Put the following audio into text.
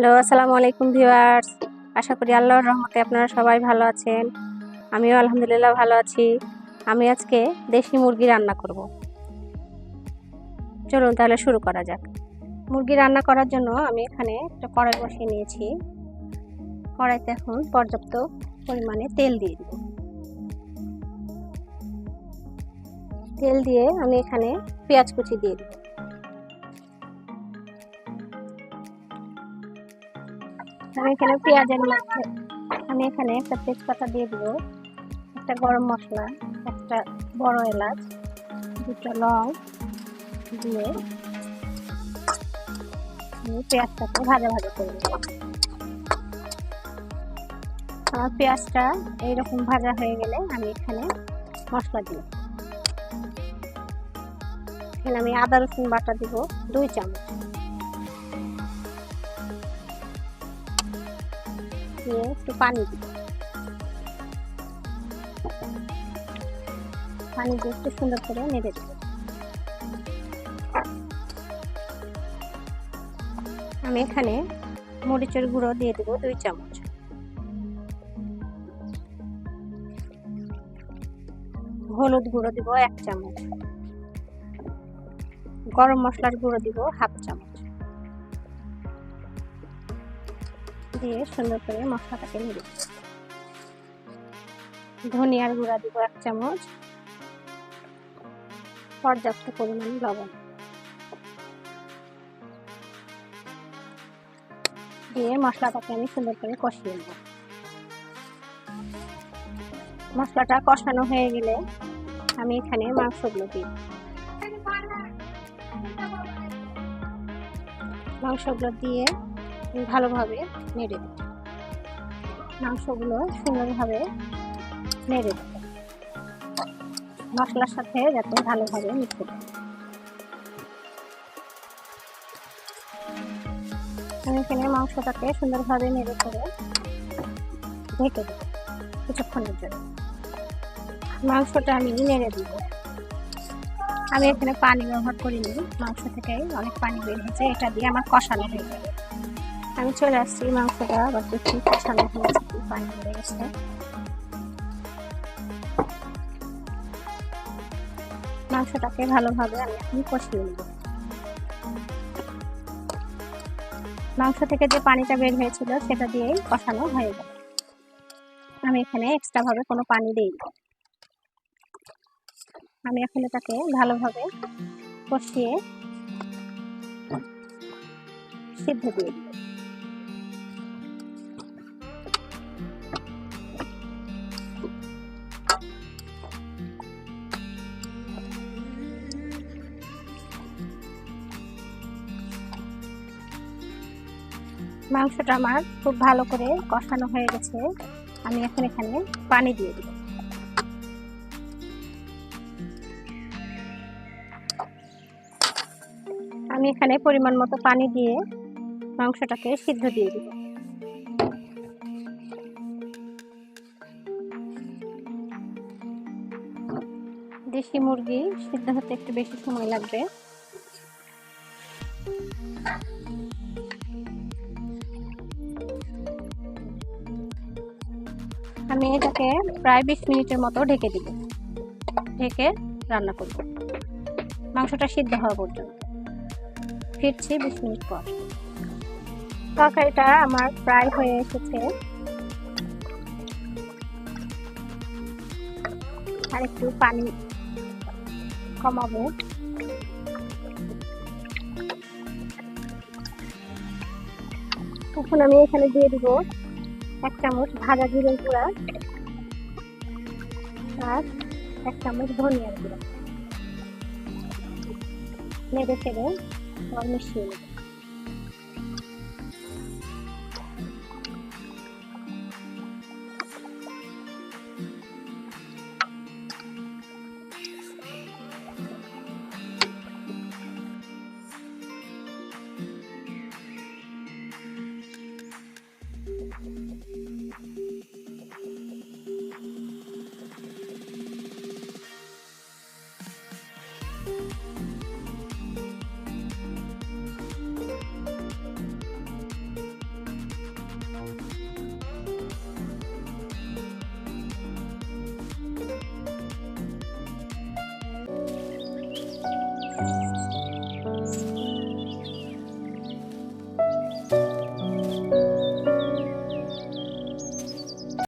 Hello, আসসালামু আলাইকুম viewers. আশা করি আল্লাহর রহমতে আপনারা সবাই ভালো আছেন। আমিও আলহামদুলিল্লাহ ভালো আছি। আমি আজকে দেশি মুরগি রান্না করব। চলুন তাহলে শুরু করা যাক। মুরগি রান্না করার জন্য আমি এখানে একটা কড়াই বসিয়ে নিয়েছি। কড়াইতে এখন পর্যাপ্ত পরিমাণে তেল দিয়ে দিব। তেল দিয়ে আমি এখানে পেঁয়াজ কুচি দিয়ে দিব। আমি এখানে পেঁয়াজের মধ্যে আমি এখানে একটা তেজপাতা দিয়ে দিব, একটা গরম মশলা, একটা বড় এলাচ, দুটো লং দিয়ে পেঁয়াজটাকে ভাজা ভাজা করে আমার পেঁয়াজটা এইরকম ভাজা হয়ে গেলে আমি এখানে মশলা দিব। এখানে আমি আদা রসুন বাটা দিব, দুই চামচ। দিয়ে একটু পানি দিব পানি দিয়ে একটু সুন্দর করে নেড়ে দেব আমি এখানে মরিচের গুঁড়ো দিয়ে দেবো দুই চামচ। হলুদ গুঁড়ো দিব এক চামচ। গরম মশলার গুঁড়ো দিব হাফ চামচ। দিয়ে সুন্দর করে মশলাটাকে নেড়ে ধনিয়ার গুঁড়া দিব এক চামচ। পর্যাপ্ত পরিমাণ লবণ। দিয়ে মশলাটাকে আমি সুন্দর করে কষিয়ে নেব। মশলাটা কষানো হয়ে গেলে আমি এখানে মাংসগুলো দিই। মাংসগুলো দিয়ে ভালোভাবে নেড়ে দেব মাংসগুলো সুন্দরভাবে নেড়ে দেব মশলার সাথে যাতে ভালোভাবে মিশে দেয় আমি এখানে মাংসটাকে সুন্দরভাবে নেড়ে করে ঢেকে দেব কিছুক্ষণের জন্য। মাংসটা আমি নেড়ে দিব। আমি এখানে পানি ব্যবহার করিনি। মাংস থেকে অনেক পানি বের হয়েছে। এটা দিয়ে আমার কষানো হয়ে যাবে। আমি চলে আসছি মাংসটা, আবার দেখি কষানো হয়েছে কি পানি বেড়ে গেছে। মাংসটাকে ভালোভাবে আমি এখন কষিয়ে নেব। মাংস থেকে যে পানিটা বের হয়েছিল, সেটা দিয়েই কষানো হয়ে যাবে আমি এখানে এক্সট্রা ভাবে কোনো পানি দিই আমি এখন এটাকে ভালোভাবে কষিয়ে সিদ্ধ দিয়ে দিব মাংসটা আমার খুব ভালো করে কষানো হয়ে গেছে। আমি এখন এখানে পানি দিয়ে দিব। আমি এখানে পরিমাণ মতো পানি দিয়ে মাংসটাকে সিদ্ধ দিয়ে দিব। দেশি মুরগি সিদ্ধ হতে একটু বেশি সময় লাগবে। আমি এটাকে প্রায় বিশ মিনিটের মতো ঢেকে দিব। ঢেকে রান্না করব। মাংসটা সিদ্ধ হওয়া পর্যন্ত। ফিরছি বিশ মিনিট পর। তরকারিটা আমার প্রায় হয়ে এসেছে। আর একটু পানি কমাবো। এখন আমি এখানে দিয়ে দিব এক চামচ ভাজা জিরের গুঁড়া আর এক চামচ ধনিয়ার গুঁড়া। নেড়ে ফেড়ে মিশিয়ে you